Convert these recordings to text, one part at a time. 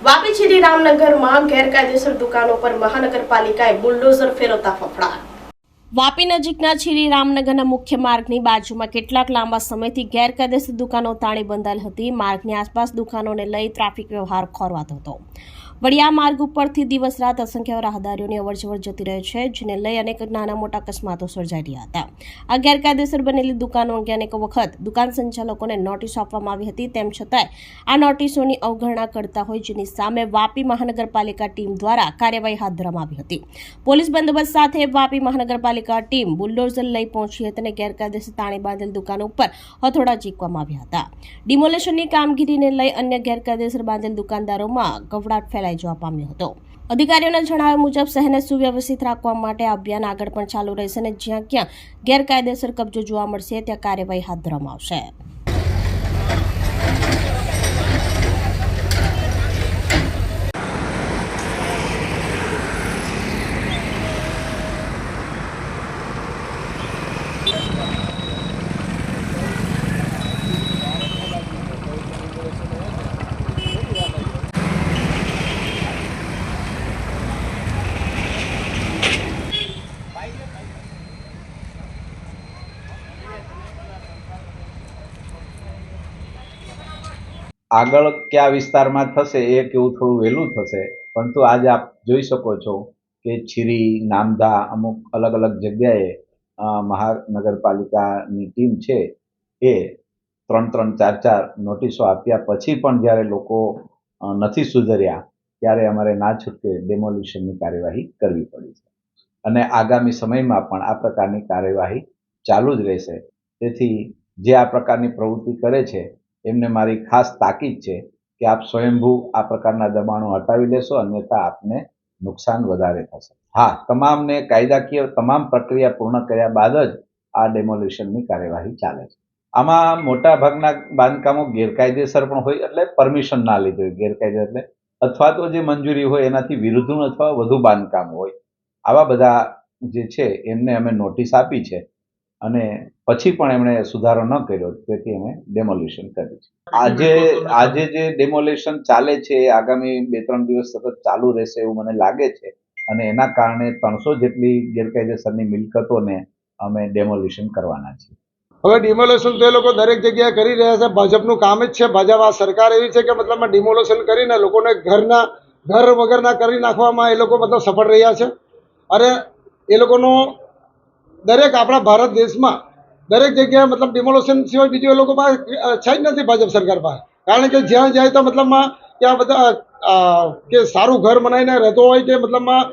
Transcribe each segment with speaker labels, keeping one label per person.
Speaker 1: વાપી શ્રી રામનગરમાં ગેરકાયદેસર દુકાનો પર મહાનગરપાલિકાએ બુલડોઝર ફેરવતા ફફડાટ. વાપી નજીકના શ્રી રામનગરના મુખ્ય માર્ગની બાજુમાં કેટલાક લાંબા સમયથી ગેરકાયદેસર દુકાનો તાણી બંધાયેલ હતી. માર્ગની આસપાસ દુકાનોને લઈ ટ્રાફિક વ્યવહાર ખોરવાતો હતો. વડિયા માર્ગ ઉપરથી દિવસ રાત અસંખ્ય રાહદારીઓની અવરજવર જતી રહે છે, જેને લઈ અનેક નાના મોટા અકસ્માતો સર્જાઈ રહ્યા હતા. આ ગેરકાયદેસર બનેલી દુકાનો અંગે અનેક વખત દુકાન સંચાલકોને નોટિસ આપવામાં આવી હતી. તેમ છતાંય આ નોટિસોની અવગણના કરતા હોય, જેની સામે વાપી મહાનગરપાલિકા ટીમ દ્વારા કાર્યવાહી હાથ ધરવામાં આવી હતી. પોલીસ બંદોબસ્ત સાથે વાપી મહાનગરપાલિકા ટીમ બુલડોઝર લઈ પહોંચી હતી અને ગેરકાયદેસર તાણી બાંધેલ દુકાનો ઉપર હથોડા ચીકવામાં આવ્યા હતા. ડિમોલેશનની કામગીરીને લઈ અન્ય ગેરકાયદેસર બાંધેલ દુકાનદારોમાં ગભરાટ ફેલાઈ જવા પામ્યો હતો. અધિકારીઓના જણાવ્યા મુજબ શહેરને સુવ્યવસ્થિત રાખવા માટે અભિયાન આગળ પણ ચાલુ રહેશે અને જ્યાં ક્યાં ગેરકાયદેસર કબજો જોવા મળશે ત્યાં કાર્યવાહી હાથ ધરવામાં આવશે.
Speaker 2: આગળ કયા વિસ્તારમાં થશે એ કેવું થોડું વહેલું થશે. પરંતુ આજે આપ જોઈ શકો છો કે છીરી, નામદા અમુક અલગ અલગ જગ્યાએ મહાનગરપાલિકાની ટીમ છે એ ત્રણ ત્રણ ચાર ચાર નોટિસો આપ્યા પછી પણ જ્યારે લોકો નથી સુધર્યા ત્યારે અમારે ના છૂટકે ડેમોલ્યુશનની કાર્યવાહી કરવી પડી છે. અને આગામી સમયમાં પણ આ પ્રકારની કાર્યવાહી ચાલુ જ રહેશે. તેથી જે આ પ્રકારની પ્રવૃત્તિ કરે છે એમને મારી ખાસ તાકીદ છે કે આપ સ્વયંભૂ આ પ્રકારના દબાણો હટાવી લેશો, અન્યથા આપને નુકસાન વધારે થશે. હા, તમામને કાયદાકીય તમામ પ્રક્રિયા પૂર્ણ કર્યા બાદ જ આ ડેમોલિશનની કાર્યવાહી ચાલે છે. આમાં મોટા ભાગના બાંધકામો ગેરકાયદેસર પણ હોય એટલે પરમિશન ના લીધું હોય, ગેરકાયદે એટલે. અથવા તો જે મંજૂરી હોય એનાથી વિરુદ્ધનું અથવા વધુ બાંધકામ હોય. આવા બધા જે છે એમને અમે નોટિસ આપી છે અને પછી પણ એમણે સુધારો ન કર્યો તેથી અમે ડેમોલિશન કર્યું છે. આજે આજે જે ડેમોલેશન ચાલે છે એ આગામી બે ત્રણ દિવસ સતત ચાલુ રહેશે એવું મને લાગે છે. અને એના કારણે ત્રણસો જેટલી ગેરકાયદેસરની મિલકતોને અમે ડેમોલિશન કરવાના છીએ.
Speaker 3: હવે ડિમોલેશન તો એ લોકો દરેક જગ્યાએ કરી રહ્યા છે. ભાજપનું કામ જ છે. ભાજપ આ સરકાર એવી છે કે મતલબમાં ડિમોલેશન કરીને લોકોને ઘરના ઘર વગરના કરી નાખવામાં એ લોકો મતલબ સફળ રહ્યા છે. અને એ લોકોનો દરેક આપણા ભારત દેશમાં દરેક જગ્યાએ મતલબ ડિમોલેશન સિવાય બીજું એ લોકો પાસે છે જ નથી ભાજપ સરકાર પાસે. કારણ કે જ્યાં જાય તો મતલબમાં ત્યાં બધા કે સારું ઘર બનાવીને રહેતો હોય કે મતલબમાં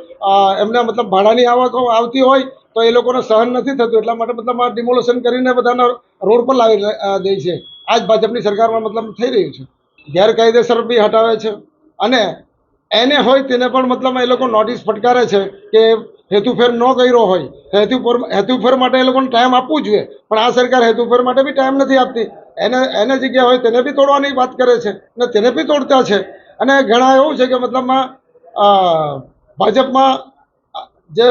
Speaker 3: એમને મતલબ ભાડાની આવક આવતી હોય તો એ લોકોને સહન નથી થતું. એટલા માટે મતલબ ડિમોલેશન કરીને બધાના રોડ પર લાવી દે છે. આ જ ભાજપની સરકારમાં મતલબ થઈ રહ્યું છે. ગેરકાયદેસર બી હટાવે છે. અને એને હોય તેને પણ મતલબ એ લોકો નોટિસ ફટકારે છે કે હેતુફેર ન કર્યો હોય. હેતુફેર હેતુફેર માટે એ લોકોને ટાઈમ આપવું જોઈએ. પણ આ સરકાર હેતુફેર માટે બી ટાઈમ નથી આપતી. એને એને જગ્યા હોય તેને બી તોડવાની વાત કરે છે અને તેને બી તોડતા છે. અને ઘણા એવું છે કે મતલબમાં ભાજપમાં, જે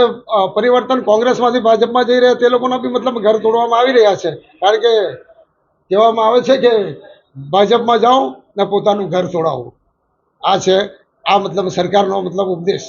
Speaker 3: પરિવર્તન કોંગ્રેસમાંથી ભાજપમાં જઈ રહ્યા તે લોકોના બી મતલબ ઘર તોડવામાં આવી રહ્યા છે. કારણ કે કહેવામાં આવે છે કે ભાજપમાં જાઓ ને પોતાનું ઘર તોડાવો. આ છે, આ મતલબ સરકારનો મતલબ ઉપદેશ.